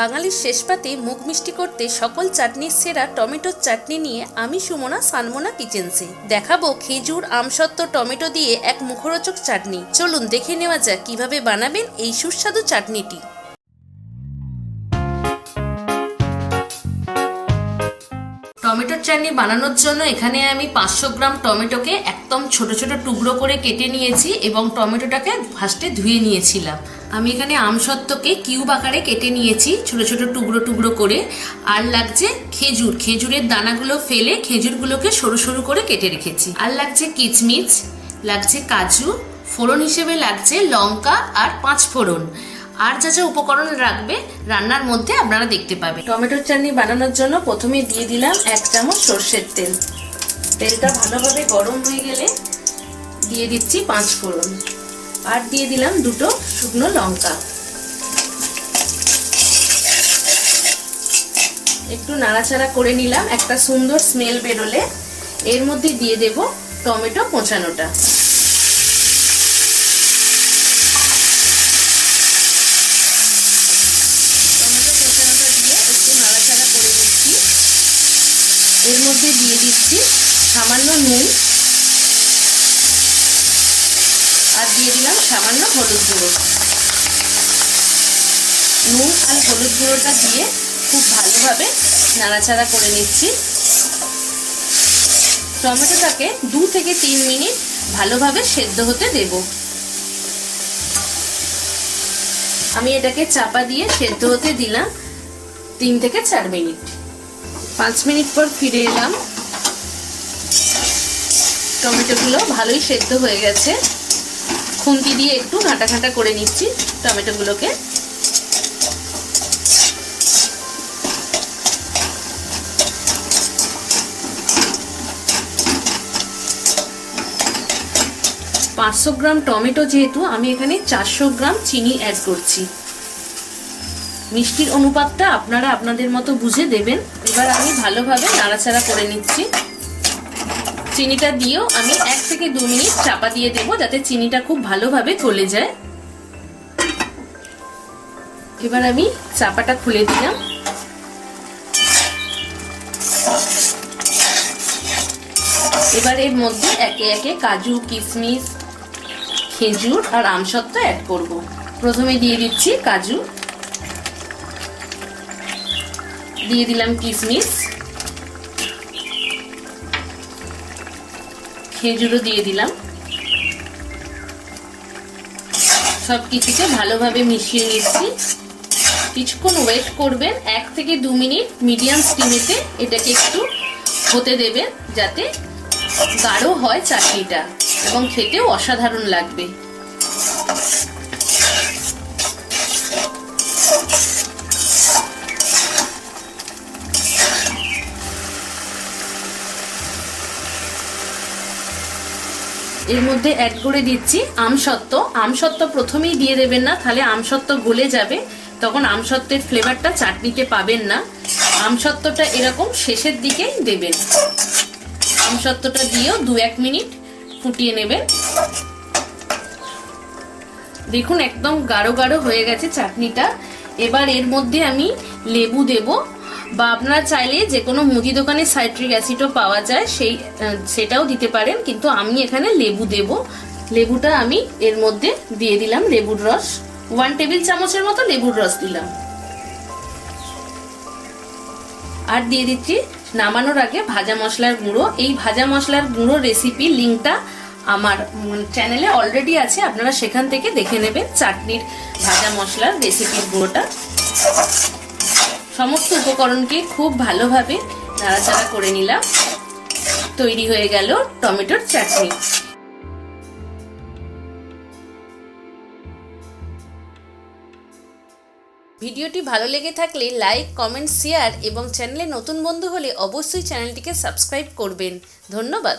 বাঙালির শেষ পাতে মুখ মিষ্টি করতে সকল চাটনির সেরা টমেটোর চাটনি নিয়ে আমি সুমনা সানমোনা কিচেন্সে। দেখাবো খেজুর, আমসত্ত্ব, টমেটো দিয়ে এক মুখরোচক চাটনি। চলুন দেখে নেওয়া যাক কীভাবে বানাবেন এই সুস্বাদু চাটনিটি। টমেটোর চাটনি বানানোর জন্য এখানে আমি পাঁচশো গ্রাম টমেটোকে একদম ছোট ছোট টুকরো করে কেটে নিয়েছি এবং টমেটোটাকে ফার্স্টে ধুয়ে নিয়েছিলাম। আমি এখানে আমসত্ত্বকে কিউব আকারে কেটে নিয়েছি ছোট ছোট টুকরো টুকরো করে। আর লাগছে খেজুর। খেজুরের দানাগুলো ফেলে খেজুরগুলোকে সরু সরু করে কেটে রেখেছি। আর লাগছে কিচমিচ, লাগছে কাজু, ফোড়ন হিসেবে লাগছে লঙ্কা আর পাঁচ ফোড়ন আর যা যা উপকরণ রাখবে, রান্নার মধ্যে আপনারা দেখতে পাবেন। টমেটোর চাটনি বানানোর জন্য প্রথমে দিয়ে দিলাম এক চামচ সর্ষের তেল। তেলটা ভালোভাবে গরম হয়ে গেলে দিয়ে দিচ্ছি পাঁচ ফোড়ন। আর দিয়ে দিলাম দুটো শুকনো লঙ্কা। একটু নাড়াচাড়া করে নিলাম, একটা সুন্দর স্মেল বেরোলে। এর মধ্যে দিয়ে দেব টমেটো কোঁচানোটা এর মধ্যে দিয়ে দিচ্ছি সামান্য নুন আর দিয়ে দিলাম সামান্য হলুদ গুঁড়ো। নুন আর হলুদ গুঁড়োটা দিয়ে খুব ভালোভাবে নাড়াচাড়া করে নিচ্ছি। টমেটোটাকে দু থেকে তিন মিনিট ভালোভাবে সেদ্ধ হতে দেব। আমি এটাকে চাপা দিয়ে সেদ্ধ হতে দিলাম তিন থেকে চার মিনিট। পাঁচ মিনিট পর ফিরে এলাম। টমেটোগুলো ভালোই সেদ্ধ হয়ে গেছে। খুন্তি দিয়ে একটু ঘাঁটা ঘাঁটা করে নিচ্ছি টমেটোগুলোকে। পাঁচশো গ্রাম টমেটো যেহেতু, আমি এখানে চারশো গ্রাম চিনি অ্যাড করছি। মিষ্টির অনুপাতটা আপনারা আপনাদের মতো বুঝে দেবেন। এবার আমি ভালোভাবে নাড়াচাড়া করে নিচ্ছি। চিনিটা দিয়েও আমি এক থেকে দু মিনিট চাপা দিয়ে দেবো যাতে চিনিটা খুব ভালোভাবে গলে যায়। এবার আমি চাপাটা খুলে দিলাম। এবার এর মধ্যে একে একে কাজু কিশমিশ খেজুর আর আমসত্ত্ব অ্যাড করব। প্রথমে দিয়ে দিচ্ছি কাজু। দিয়ে দিলাম কিশমিশ খেজুরও দিয়ে দিলাম। সব কিছুকে ভালোভাবে মিশিয়ে নিচ্ছি। কিছুক্ষণ ওয়েট করবেন, এক থেকে দু মিনিট মিডিয়াম স্টিমেতে এটাকে একটু হতে দেবেন, যাতে গাঢ় হয় চাটনিটা এবং খেতেও অসাধারণ লাগবে। এর মধ্যে অ্যাড করে দিচ্ছি আমসত্ত্ব। আমসত্ত্ব প্রথমেই দিয়ে দেবেন না, তাহলে আমসত্ত্ব গলে যাবে। তখন আমসত্ত্বের ফ্লেভারটা চাটনিতে পাবেন না। আমসত্ত্বটা এরকম শেষের দিকেই দেবেন। আমসত্ত্বটা দিয়েও দু এক মিনিট ফুটিয়ে নেবেন। দেখুন, একদম গাঢ় গাঢ় হয়ে গেছে চাটনিটা। এবার এর মধ্যে আমি লেবু দেব। বা আপনারা চাইলে যে কোনো মুদি দোকানে সাইট্রিক অ্যাসিডও পাওয়া যায়, সেই সেটাও দিতে পারেন। কিন্তু আমি এখানে লেবু দেব। লেবুটা আমি এর মধ্যে দিয়ে দিলাম লেবুর রস। ওয়ান টেবিল চামচের মতো লেবুর রস দিলাম। আর দিয়ে দিচ্ছি নামানোর আগে ভাজা মশলার গুঁড়ো। এই ভাজা মশলার গুঁড়ো রেসিপি লিঙ্কটা আমার চ্যানেলে অলরেডি আছে। আপনারা সেখান থেকে দেখে নেবেন চাটনির ভাজা মশলার রেসিপির গুঁড়োটা। সমস্ত উপকরণকে খুব ভালোভাবে নাড়াচাড়া করে নিলাম। তৈরি হয়ে গেল টমেটোর চাটনি। ভিডিওটি ভালো লেগে থাকলে লাইক, কমেন্ট, শেয়ার এবং চ্যানেলে নতুন বন্ধু হলে অবশ্যই চ্যানেলটিকে সাবস্ক্রাইব করবেন। ধন্যবাদ।